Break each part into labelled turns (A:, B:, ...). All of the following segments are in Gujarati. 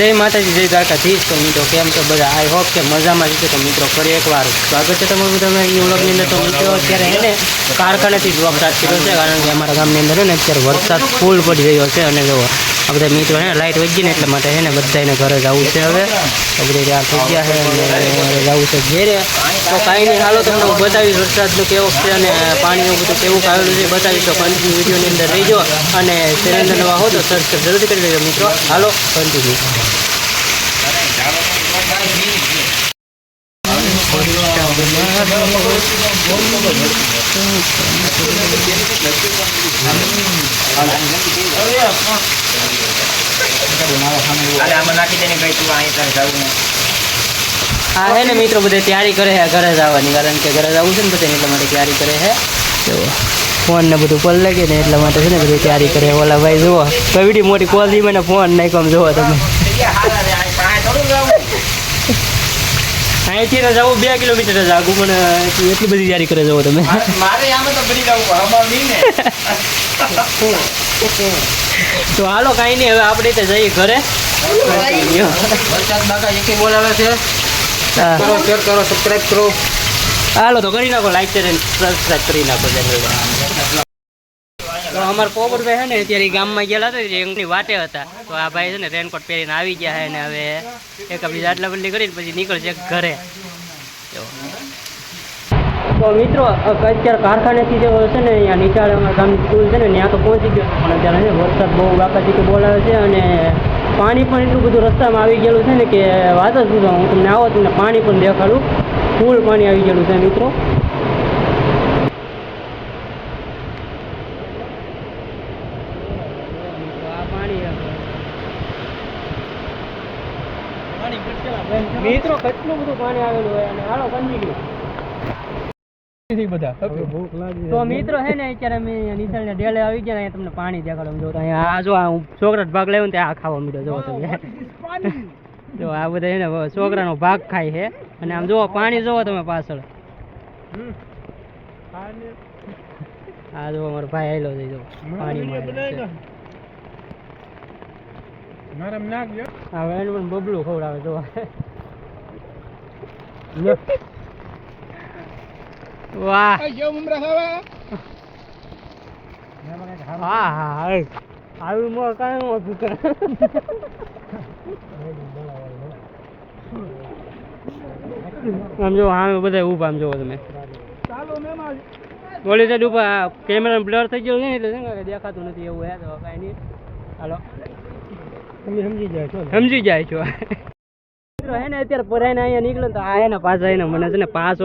A: જય માતાજી, જય દ્વારકાધીશ. તો મિત્રો, કેમ છો બધા? આઈ હોપ કે મજામાં છે. તો મિત્રો, ફરી એકવાર સ્વાગત છે તમારું તમે એ ઓળખની અંદર. તો મિત્રો, અત્યારે એને કારખાનેથી જ વરસાદ કર્યો છે, કારણ કે અમારા ગામની અંદર ને અત્યારે વરસાદ ફૂલ પડી રહ્યો છે. અને જો, આ બધા મિત્રો હે લાઇટ વધી ને એટલે માટે છે ને બધાને ઘરે જવું છે હવે. આ બધે ત્યાં થઈ ગયા છે અને જવું છે ઘેરે. તો કાંઈ નહીં, હાલો તમને હું બતાવીશ વરસાદનું કેવો છે અને પાણીનું બધું કેવું આવેલું છે બતાવીશ. તો કન્ટિન્યુ વિડીયોની અંદર રહીજો અને ચેનલ નવા હો તો સર્ચ જરૂરથી કરી લેજો મિત્રો. હાલો કન્ટિન્યુ
B: અરે આમાં નાખી દે ને ભાઈ તું અહીં તારે જવું નહીં.
A: હા, હે ને મિત્રો, બધે તૈયારી કરે છે ઘરે જવાની કારણ કે ઘરે જવું છે ને, બધા એટલા માટે તૈયારી કરે છે તો ફોન ને બધું પલ લાગે ને એટલા માટે છે ને, બધી તૈયારી કરે ઓલા ભાઈ, જુઓ કવિડી મોટી કોલ દી મને ફોન નાખ્યો આમ જુઓ તમે
B: હાલા રે, અહીં પાસે થોડું જવું.
A: અહીંથી ને જવું બે કિલોમીટર જ આગું પણ એટલી બધી તૈયારી કરે જવો તમે.
B: મારે- આમાં તો ભરી જવું. આમાં નહીં
A: તો હાલો કાંઈ નહીં. હવે આપણે તો જઈએ ઘરે.
B: વરસાદ બાકા એકે બોલાવે છે. કરો શેર કરો સબસ્ક્રાઈબ કરો.
A: હાલો તો કરી નાખો. લાઈક છે સબસ્ક્રાઈબ કરી નાખો ચેનલને તો અમારા પોપટભાઈ છે ને અત્યારે ગામમાં ગયેલા હતા એમની વાટે હતા. તો આ ભાઈ છે ને રેનકોટ પહેરીને આવી ગયા છે ને હવે એક આપણી આટલા બદલી કરીને પછી નીકળશે ઘરે. તો મિત્રો અત્યારે કારખાનેથી જે છે ને અહીંયા નીચાળ અમારા ગામની સ્કૂલ છે ને, ત્યાં તો પહોંચી ગયો પણ અત્યારે છે વરસાદ બહુ બાકાથી બોલાવે છે અને પાણી પણ એટલું બધું રસ્તામાં આવી ગયેલું છે ને કે વાત જ પૂછો હું તમને આવો તમને પાણી પણ દેખાડું. ફૂલ પાણી આવી ગયેલું છે મિત્રો આ પાણી મિત્રો કેટલું બધું પાણી આવેલું હોય અને હાલો કંજી તો મિત્રો છે ને અત્યારે અમે નિશાળને ડેલે આવી ગયા અહીંયા તમને પાણી દેખાડો જો અહીંયા આ જો હું છોકરા ભાગ લેવું ને ત્યાં આ ખાવા મીડો જો તમે. જો આ બધા એને છોકરાનો ભાગ ખાય છે. અને આમ જુઓ પાણી જોવો તમે પાછળ. આ જો અમારો ભાઈ આવેલો છે જો. પાણી હા એને પણ બબલું ખવડાવે જો વાહ હા હા હા આવી મો કાંઈ મોટું કરે આમ જો હા બધા ઊભા આમ જોવો તમે બોલી સાઈડ ઉપર કેમેરા બ્લર થઈ ગયો ને એટલે ને દેખાતું નથી એવું હે તો કાંઈ નહીં હાલો તમે સમજી જાય છો સમજી જાય છો મિત્રો હે અત્યારે પરાઈને અહીંયા નીકળો તો આ એને છે ને પાછો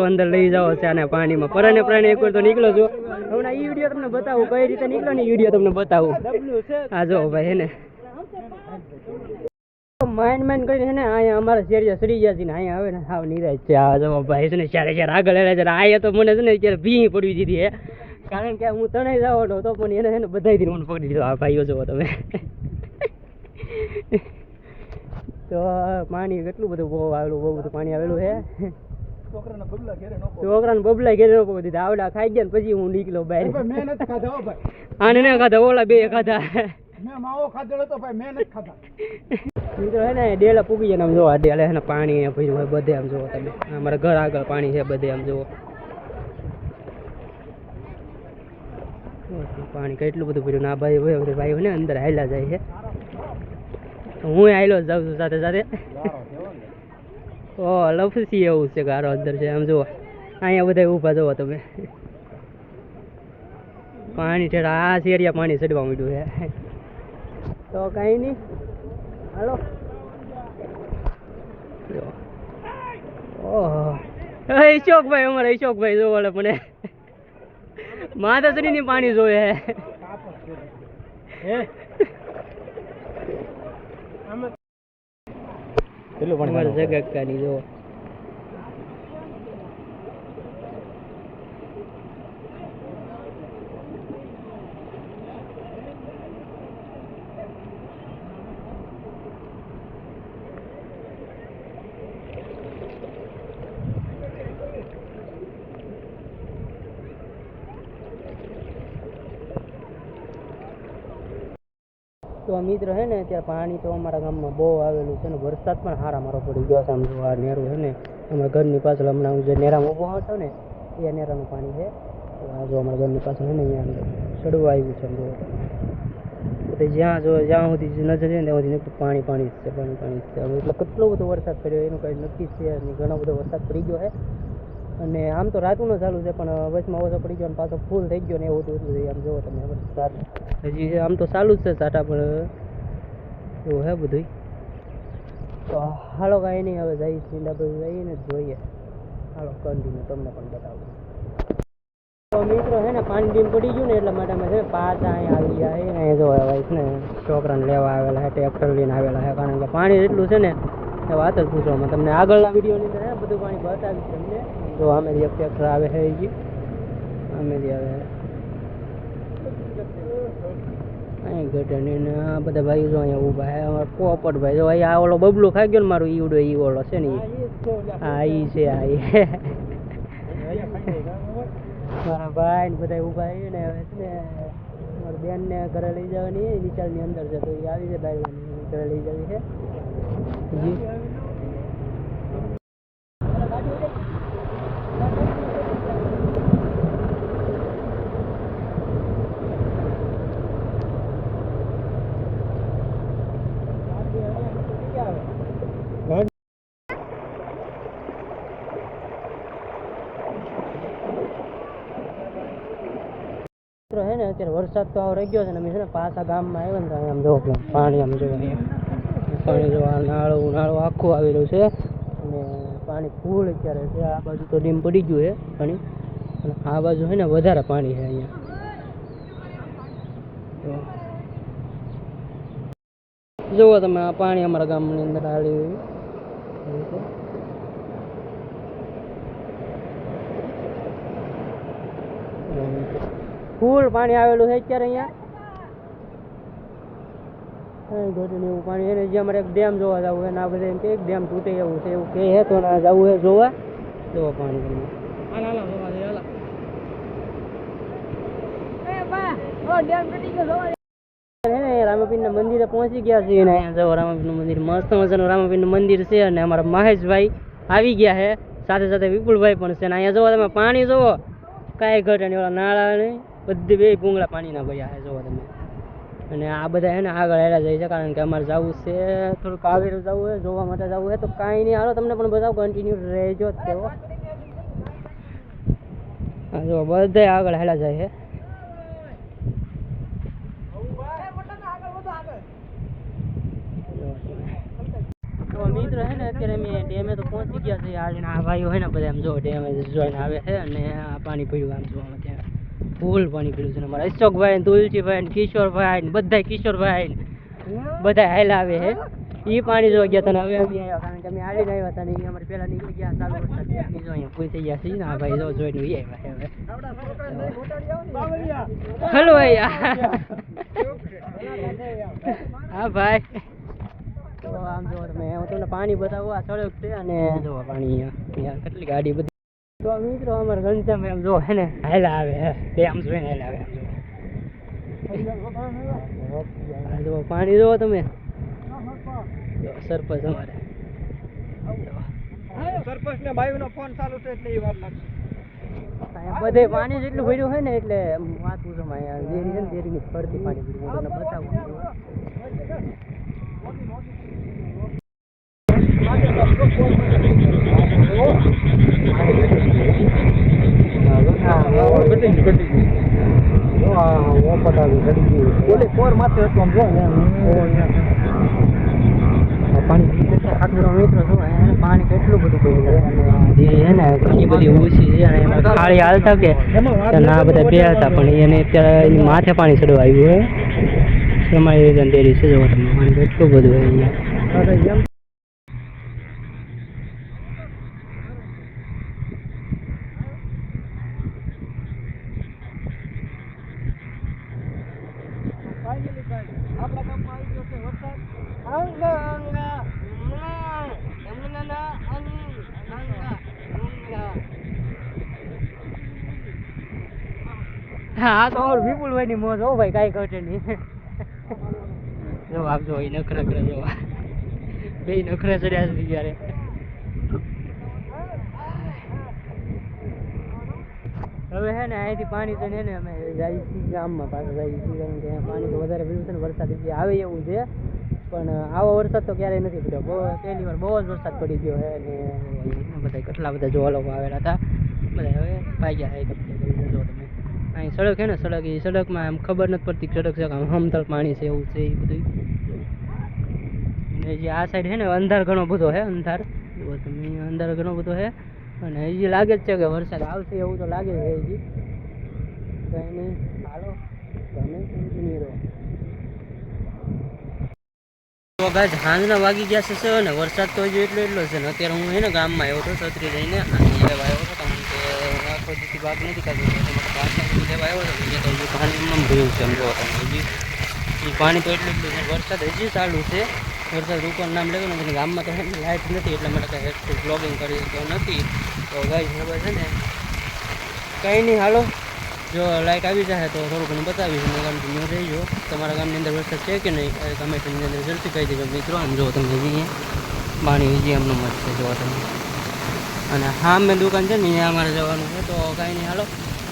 A: આવે છે આ જો ભાઈ છે ને ચારે ચાર આગળ તો મને છે ને અત્યારે ભી પડવી દીધી હે. કારણ કે હું તણાઈ જવાનો તો પણ એને છે ને બધાયથી મને પકડી દીધો આ ભાઈઓ જોવો તમે. તો પાણી કેટલું બધું બહુ આવેલું બહુ બધું પાણી આવેલું છે. છોકરાને બબલા ઘેરે નો દીધા આવડા ખાઈ ગયા ને પછી હું નીકળ્યો બહાર. આને ના ખાધા ઓલા બે ખાધા. મિત્રો હે ને ડેલા પૂગી જાય ને આમ જોવો આ ડેલા હે ને પાણી ને બધે આમ જોવો તમે. અમારા ઘર આગળ પાણી છે બધે આમ જોવો. પાણી કેટલું બધું ભર્યું ના ભાઈ ભાઈ ને અંદર હાલ્યા જાય છે. હું આવેલો જાઉં છું સાથે સાથે. ઓ લપસી એવું છે ગારો અંદર છે આમ જુઓ. અહીંયા બધા ઊભા જુઓ તમે. પાણી છે આ શેરિયા પાણી ચડવા માંડ્યું છે. તો કાંઈ નહીં. હાલો. ઓહો ઈશોકભાઈ અમારા ઈશોકભાઈ જોવો મને માતાશ્રીની પાણી જોવે અમારા જગતકાની જો તો મિત્ર છે ને ત્યાં પાણી તો અમારા ગામમાં બહુ આવેલું છે ને વરસાદ પણ સારા મારો પડી ગયો છે. આમ જો આ નેરું છે ને, અમારા ઘરની પાછળ હમણાં જે નેરામાં ઊભો હતો ને, એ નેરાનું પાણી છે. આ જો અમારા ઘરની પાછળ છે ને, અહીંયા અંદર ચડવા આવ્યું છે જો. જ્યાં જો, જ્યાં સુધી નજર છે ને, ત્યાં સુધી પાણી પાણી જ છે, પાણી પાણી જ છે. એટલે કેટલો બધો વરસાદ પડ્યો, એનું કાંઈ નક્કી છે ઘણો બધો વરસાદ પડી ગયો છે. અને આમ તો રાતનું ચાલુ છે, પણ વચમાં ઓછો પડી ગયો અને પાછો ફૂલ થઈ ગયો ને એવું હતું. એટલું આમ જોવો તમે હજી આમ તો ચાલુ જ છે સાટા, પણ એવું હે બધું તો, હાલો કાંઈ નહીં, હવે જઈ સીંડા બધું જઈને જોઈએ. હાલો કન્ટિન્યુ તમને પણ બતાવું. તો મિત્રો છે ને, પાણી ડીમ પડી ગયું ને, એટલા માટે અમે છે પાછા અહીંયા આવી ગયા અહીંયા જોવા આવે છે ને છોકરાને લેવા આવેલા છે ટ્રેક્ટર લઈને આવેલા છે કારણ કે પાણી એટલું છે ને એ વાત જ પૂછવામાં તમને આગળના વિડીયોની અંદર બધું પાણી બતાવીશ તમને. જો અમે અપેક્ષા આવે છે અમે આવે અહીં ગટરની ને આ બધા ભાઈઓ જો અહીંયા ઊભા છે અમારા પોપટ ભાઈ. જો અહીંયા આ ઓલો બબલો ખાઈ ગયો ને મારું ઈવડો ઈ ઓલો છે ને હા, ઈ છે આ મારા ભાઈ ને બધા ઊભા છે ને હવે છે ને મારી બેનને ઘરે લઈ જવાની વિચારની અંદર છે તો એ આવી છે ભાઈ ઘરે લઈ જવી છે જી ને અત્યારે વરસાદ તો આવ રહી ગયો છે ને અમે છે ને પાછા ગામમાં આવ્યા ને આમ જો, પાણી આમ જો અહીંયા પાણી જો નાળું નાળું આખું આવેલું છે. અને પાણી ફૂલ અત્યારે છે. આ બાજુ તો ડીમ પડી ગયું છે પાણી. અને આ બાજુ હોય ને વધારે પાણી છે અહીંયા. જુઓ તમે આ પાણી અમારા ગામની અંદર આવી ફૂલ પાણી આવેલું છે અત્યારે અહીંયા. કઈ એવું. પાણી એને જે અમારે એક ડેમ જોવા જવું છે આ બધા એમ કે ડેમ તૂટે એવું છે એવું કહે તો ના જવું હે જોવા. જોવા પાણી રામાપીરના મંદિરે પહોંચી ગયા છીએ અહીંયા રામાપીરનું મંદિર. મસ્ત મજાનું રામાપીરનું મંદિર છે અને અમારા મહેશભાઈ આવી ગયા છે. સાથે સાથે વિપુલભાઈ પણ છે ને અહીંયા જોવો તમે પાણી જોવો કાંઈ ઘટે નહીં ઓલા નાળા નહીં બધી બે ભૂંગળા પાણીના ભર્યા છે જોવો તમે. અને આ બધા એને આગળ હેરા જાય છે, કારણ કે અમારે જવું છે, થોડુંક આવેલું જવું છે જોવા માટે જવું છે તો કાંઈ નહીં. હાલો, તમને પણ બધા કન્ટિન્યુ રહેજો જ તેઓ. જો બધા આગળ હેલા જાય છે મિત્ર છે ને, અત્યારે અમે ડેમે તો પહોંચી ગયા છે આ ભાઈઓ હોય ને, બધા એમ ડેમે જોઈને આવે છે અને આ પાણી પડ્યું આમ જોવામાં ત્યાં. ફૂલ પાણી પીડ્યું છે ને અમારા? અશોકભાઈ ને તુલસીભાઈ ને કિશોરભાઈ ને બધા કિશોરભાઈ ને બધા હાલા આવે છે એ પાણી જોવા ગયા હતા ને હવે અમે આવ્યા કારણ કે અમે આવીને આવ્યા હતા ને ઈ અમારે પહેલા નીકળી ગયા ચાલુ વરસાદ અમે જો અહીંયા પૂરી થઈ ગયા છીએ ને આ ભાઈ જો જોઈને ઈ આવ્યા છે હવે. હલો ભાઈ. હા ભાઈ. તો આમ જો તમે હું તમને પાણી બતાવું. આ સડક છે અને જો પાણી અહીંયા અહીંયા. કેટલી ગાડી બધી તો મિત્રો અમારે ઘનશ્યામ એમ જો હે ને હેલા આવે હે બે આમ જોઈને હેલા આવે આમ જો પાણી જોવો તમે. સરપંચ અમારે.
B: સરપંચ ને નો ફોન ચાલુ છે એટલે એ વાર લાગશે.
A: બધે પાણી જેટલું ભર્યું હોય ને એટલે વાત પૂછો અહીંયા છે ને ડેરીની ફરતી પાણી ભર્યું તમને બતાવું. પાણી કેટલું બધું બધી છે એમાં ખાળી હાલતા કે ના બધા બે હતા, પણ એને અત્યારે માથે પાણી ચડવા આવ્યું અમારી રીતે ડેરી છે જો તમે. પાણી કેટલું બધું હા તો વિપુલભાઈ ની મોજ હો ભાઈ, કાંઈ ઘટે નહીં. જો આપજો એ નખરા કરે જો. બે નખરા ચડ્યા છે જ્યારે હવે હે ને અહીંથી પાણી તો છે ને અમે જઈએ છીએ ગામમાં, પાછા જઈએ છીએ કારણ કે અહીંયા પાણી તો વધારે પીવું છે ને, વરસાદ હજી આવે એવું છે. પણ આવો વરસાદ તો ક્યારેય નથી પડ્યો. બહુ, પહેલી વાર બહુ જ વરસાદ પડી ગયો છે અને બધા કેટલા બધા જોવા લોકો આવેલા હતા. બધા હવે ભાગ્યા છે કપડે જો તમે. અહીં સડક છે ને, સડક એ સડકમાં આમ ખબર નથી પડતી કે સડક છે કે આમ હમતળ પાણી છે એવું છે એ બધું અને જે આ સાઈડ છે ને, અંધાર ઘણો બધો છે અંધાર. જુઓ તમે અહીંયા અંધાર ઘણો બધો છે અને હજી લાગે જ છે કે વરસાદ આવશે એવું તો લાગે છે હજી. કંઈ નહીં હાલો, તમે કન્ટિન્યુ રહો તો ગાય સાંજના વાગી ગયા છે સર ને વરસાદ તો હજુ એટલો એટલો છે ને અત્યારે હું એને ગામમાં આવ્યો હતો છત્રી લઈને, અને લેવા આવ્યો હતો કારણ કે આખો દીથી ભાગ નથી સુધી લેવા આવ્યો હતો તો હજુ પાણી એમ ભર્યું છે હજી. પાણી તો એટલું એટલું છે, વરસાદ હજી ચાલુ છે. વરસાદ રૂકવાનું નામ લેવું નથી ગામમાં તો લાઇટ નથી, એટલા માટે કાંઈ એટલું બ્લોગિંગ કરી શકતો નથી. તો ગાય ખબર છે ને કંઈ નહીં, હાલો. જો લાઇટ આવી જાય તો થોડું ઘણું બતાવીશ. અને કન્ટિન્યુ રહીજો તમારા ગામની અંદર વરસાદ છે કે નહીં? તમે કમેન્ટની અંદર જલ્દી કહી દેજો મિત્રો, આમ જો તમે જઈએ. પાણી બીજી એમનું મત છે જો તમે. અને હા, મેં દુકાન છે ને, અહીંયા અમારે જવાનું છે, તો કાંઈ નહીં, હાલો.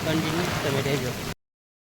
A: કન્ટિન્યુ તમે રહેજો.